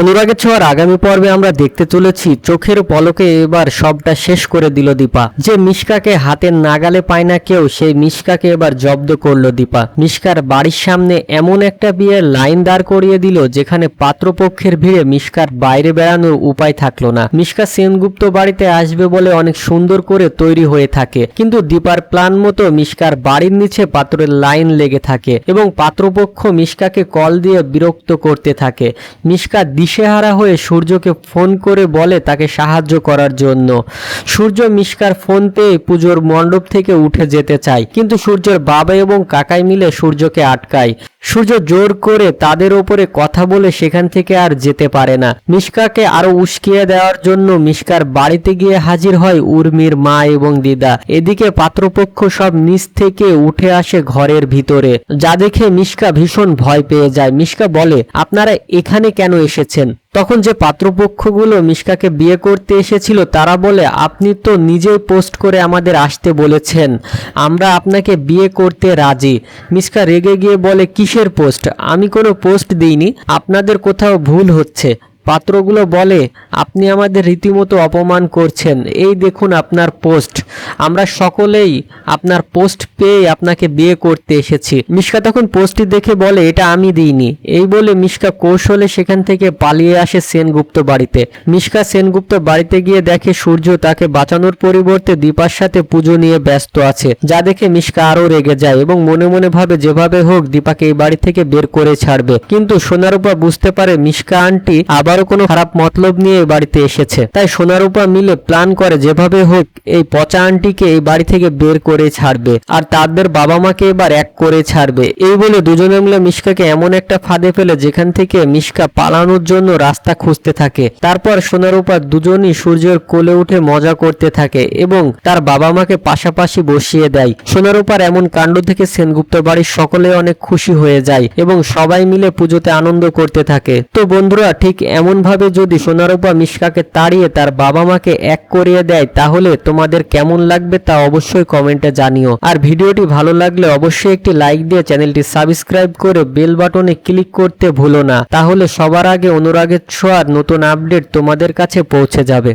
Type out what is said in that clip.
অনুরাগের ছোঁয়ার আগামী পর্বে আমরা দেখতে চলেছি চোখের পলকে এবার সবটা শেষ করে দিল দীপা। যে মিশকাকে হাতের নাগালে পায় না কেউ, সেই মিশকাকে এবার জব্দ করল দীপা। মিশকার বাড়ির সামনে এমন একটা বিয়ের লাইন দাঁড় করিয়ে দিল, যেখানে পাত্রপক্ষের ভিড়ে মিশকার বাইরে বেড়ানোর উপায় থাকল না। মিশকা সেনগুপ্ত বাড়িতে আসবে বলে অনেক সুন্দর করে তৈরি হয়ে থাকে, কিন্তু দীপার প্ল্যান মতো মিশকার বাড়ির নিচে পাত্রের লাইন লেগে থাকে এবং পাত্রপক্ষ মিশকাকে কল দিয়ে বিরক্ত করতে থাকে। মিশকা দিশেহারা হয়ে সূর্যকে ফোন করে বলে তাকে সাহায্য করার জন্য। সূর্য মিশকার ফোন পেয়ে পুজোর মণ্ডপ থেকে উঠে যেতে চায়, কিন্তু সূর্যের বাবা এবং কাকাই মিলে সূর্যকে আটকায়। সূর্য জোর করে তাদের ওপরে কথা বলে সেখান থেকে আর যেতে পারে না। মিশকাকে আরও উস্কিয়ে দেওয়ার জন্য মিশকার বাড়িতে গিয়ে হাজির হয় উর্মির মা এবং দিদা। এদিকে পাত্রপক্ষ সব নিচ থেকে উঠে আসে ঘরের ভিতরে। যা দেখে মিশকা ভীষণ ভয় পেয়ে যায়। মিশকা বলে, আপনারা এখানে কেন এসেছেন তখন যে পাত্রপক্ষগুলো মিশকাকে বিয়ে করতে এসেছিল, তারা বলে, আপনি তো নিজেই পোস্ট করে আমাদের আসতে বলেছেন, আমরা আপনাকে বিয়ে করতে রাজি। মিশকা রেগে গিয়ে বলে, কিসের পোস্ট? আমি কোনো পোস্ট দিইনি। আপনাদের কোথাও ভুল হচ্ছে। পাত্রগুলো বলে, আপনি আমাদের রীতিমতো অপমান করছেন। এই দেখুন আপনার পোস্ট। আমরা সকলেই আপনার পোস্ট পেয়ে আপনাকে বিয়ে করতে এসেছি। মিশকা তখন পোস্টটি দেখে বলে, এটা আমি দিইনি। এই বলে মিশকা কৌশলে সেখান থেকে পালিয়ে আসে সেনগুপ্ত বাড়িতে। মিশকা সেনগুপ্ত বাড়িতে গিয়ে দেখে সূর্য তাকে বাঁচানোর পরিবর্তে দীপার সাথে পুজো নিয়ে ব্যস্ত আছে। যা দেখে মিশকা আরও রেগে যায় এবং মনে মনে ভাবে, যেভাবে হোক দীপাকে এই বাড়ি থেকে বের করে ছাড়বে। কিন্তু সোনারূপা বুঝতে পারে, মিশকা আন্টি আবারও কোনো খারাপ মতলব নিয়ে বাড়িতে এসেছে। তাই সোনারূপা মিলে প্ল্যান করে যেভাবে হোক এই পচা আন্টিকে এই বাড়ি থেকে বের করে ছাড়বে আর তাদের বাবা মাকে এবার এক করে ছাড়বে। এই বলে দুজনে মিলে মিশকাকে এমন একটা ফাঁদে ফেলে যেখান থেকে মিশকা পালানোর জন্য রাস্তা খুঁজতে থাকে। তারপর সোনারূপা দুজনই সূর্যের কোলে উঠে মজা করতে থাকে এবং তার বাবা মাকে পাশাপাশি বসিয়ে দেয়। সোনারূপার এমন কাণ্ড থেকে সেনগুপ্ত বাড়ির সকলে অনেক খুশি হয়ে যায় এবং সবাই মিলে পুজোতে আনন্দ করতে থাকে। তো বন্ধুরা, ঠিক এমন ভাবে যদি সোনারূপা মিশকাকে তাড়িয়ে তার বাবা মাকে এক করিয়ে দেয়, তাহলে তোমাদের কেমন লাগবে তা অবশ্যই কমেন্টে জানিও। আর ভিডিওটি ভালো লাগলে অবশ্যই একটি লাইক দিয়ে চ্যানেলটি সাবস্ক্রাইব করে বেল বাটনে ক্লিক করতে ভুলো না। তাহলে সবার আগে অনুরাগের ছোঁয়ার নতুন আপডেট তোমাদের কাছে পৌঁছে যাবে।